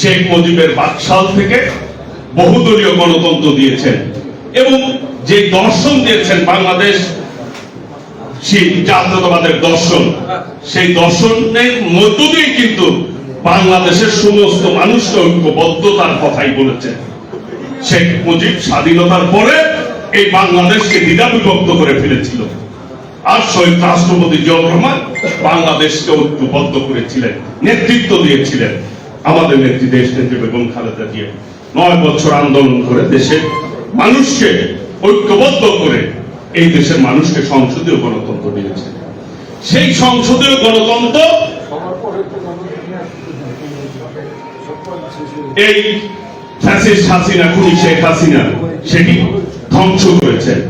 শেখ মুজিবের বাকশাল থেকে বহুদলীয় গণতন্ত্র দিয়েছেন এবং যে দর্শন দিয়েছেন বাংলাদেশ জাতীয়তাবাদের দর্শন, সেই দর্শনের মধ্য দিয়ে কিন্তু বাংলাদেশের সমস্ত মানুষকে ঐক্যবদ্ধতার কথাই বলেছেন। শেখ মুজিব স্বাধীনতার পরে এই বাংলাদেশকে দ্বিধা বিভক্ত করে ফেলেছিল। আর শহীদ রাষ্ট্রপতি জিয়াউর রহমান বাংলাদেশকে ঐক্যবদ্ধ করেছিলেন, নেতৃত্ব দিয়েছিলেন। আমাদের নেত্রী দেশ নেত্রী বেগম খালেদা জিয়া নয় বছর আন্দোলন করে দেশের মানুষকে ঐক্যবদ্ধ করে এই দেশের মানুষকে সংসদীয় গণতন্ত্র দিয়েছে। সেই সংসদীয় গণতন্ত্র এই ফ্যাসিস্ট হাসিনা, খুনি শেখ হাসিনা, সেটি ধ্বংস করেছেন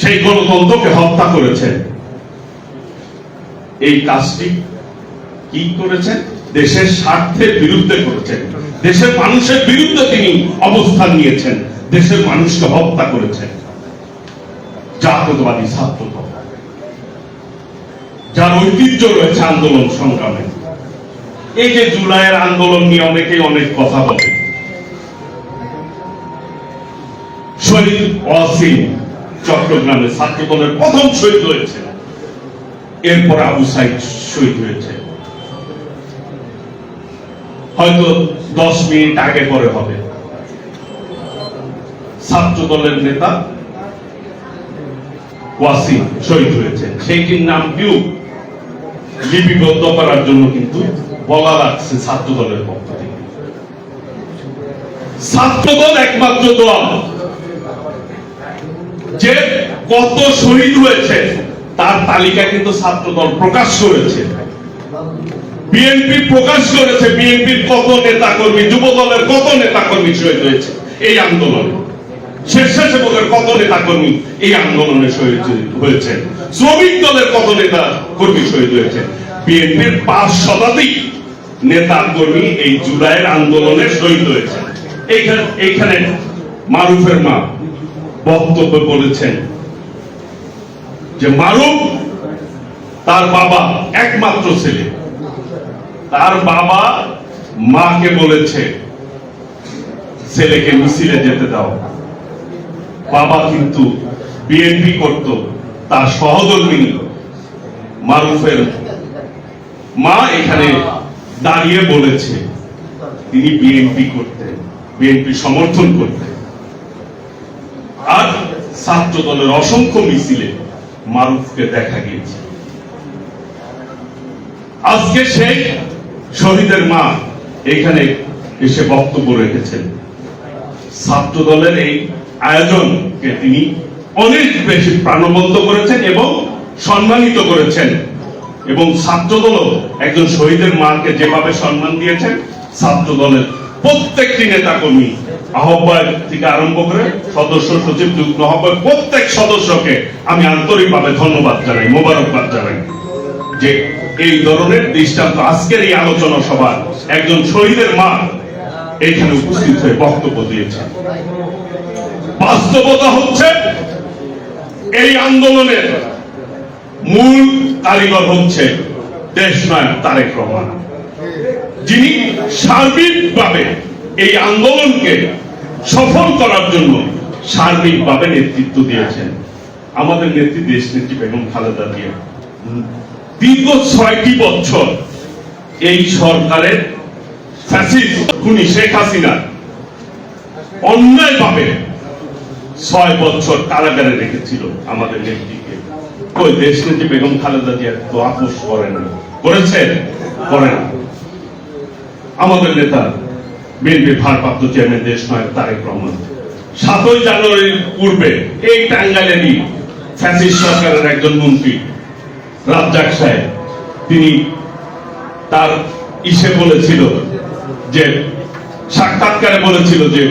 সেই গণতন্ত্রকে হত্যা করেছেন এই কাজটি কি করেছেন দেশের স্বার্থের বিরুদ্ধে করেছেন। দেশের মানুষের বিরুদ্ধে তিনি অবস্থান নিয়েছেন। দেশের মানুষকে হত্যা করেছেন। জাতীয়তাবাদী ছাত্র যার ঐতিহ্য রয়েছে আন্দোলন সংগ্রামে। এই যে জুলাইয়ের আন্দোলন নিয়ে অনেকেই অনেক কথা বলে। শহীদ ওয়াসিম চট্টগ্রামে ছাত্র দলের প্রথম শহীদ হয়েছে এরপর আবু সাইদ শহীদ হয়েছে হয়তো দশ মিনিট আগে পরে হবে। ছাত্র দলের নেতা ওয়াসিম শহীদ হয়েছে সেইটির নাম কেউ লিপিবদ্ধ করার জন্য কিন্তু বলা লাগছে ছাত্র দলের পক্ষ থেকে। ছাত্র দল একমাত্র দল যে কত শহীদ হয়েছে, তার তালিকা কিন্তু ছাত্র দল প্রকাশ করেছে। বিএনপি প্রকাশ করেছে বিএনপির কত নেতা কর্মী যুব দলের কত নেতা কর্মী শহীদ হয়েছে এই আন্দোলনে? স্বেচ্ছাসেবকের কত নেতা কর্মী এই আন্দোলনে শহীদ হয়েছে? শ্রমিক দলের কত নেতা কর্মী শহীদ হয়েছে? বিএনপির পাঁচ শতাধিক নেতা কর্মী এই জুলাইয়ের আন্দোলনে শহীদ হয়েছে। এইখানে এইখানে মারুফের মা বক্তব্য বলেছেন যে মারুফ তার বাবা একমাত্র ছেলে। তার বাবা মাকে বলেছে, ছেলেকে মিছিলে যেতে দাও। বাবা কিন্তু বিএনপি করত, তার সহধর্মিনী মারুফের মা এখানে দাঁড়িয়ে বলেছে, তিনি বিএনপি করতেন, বিএনপি সমর্থন করতেন। আর ছাত্র দলের অসংখ্য মিছিলে মারুফকে দেখা গিয়েছে। আজকে সেই শহীদের মা এখানে এসে বক্তব্য রেখেছেন। ছাত্র দলের এই আয়োজনকে তিনি অনেক বেশি প্রাণবন্ত করেছেন এবং সম্মানিত করেছেন। এবং ছাত্র দল একজন শহীদের মাকে যেভাবে সম্মান দিয়েছেন ছাত্র দলের প্রত্যেকটি নেতা কর্মী আহ্বায়ক থেকে আরম্ভ করে সদস্য সচিব যুগ্ম আহ্বায়ক প্রত্যেক সদস্যকে আমি আন্তরিকভাবে ধন্যবাদ জানাই, মোবারকবাদ জানাই। যে এই ধরনের দৃষ্টান্ত আজকের এই আলোচনা সভা একজন শহীদের মা এখানে উপস্থিত হয়ে বক্তব্য দিয়েছে বাস্তবতা হচ্ছে এই আন্দোলনের মূল কারিগর হচ্ছে দেশ নায়ক তারেক রহমান। যিনি সার্বিকভাবে এই আন্দোলনকে সফল করার জন্য সার্বিকভাবে নেতৃত্ব দিয়েছেন। আমাদের নেত্রী দেশ নেত্রী বেগম খালেদা জিয়া। দীর্ঘ ছয়টি বছর এই সরকারের খুনি শেখ হাসিনা অন্যায়ভাবে ছয় বছর কারাগারে রেখেছিল আমাদের নেত্রীকে। ওই দেশ নেত্রী বেগম খালেদা জিয়া তো আপোষ আমাদের নেতা বিএনপি ভারপ্রাপ্ত চেয়ারম্যান দেশ নায়ক তারেক রহমান। সাতই জানুয়ারির পূর্বে এই টাঙ্গাইলেরই ফ্যাসিস্ট সরকারের একজন মন্ত্রী রাজ্জাক সাহেব তিনি তার ইসে বলেছিল যে সাক্ষাৎকারে বলেছিল যে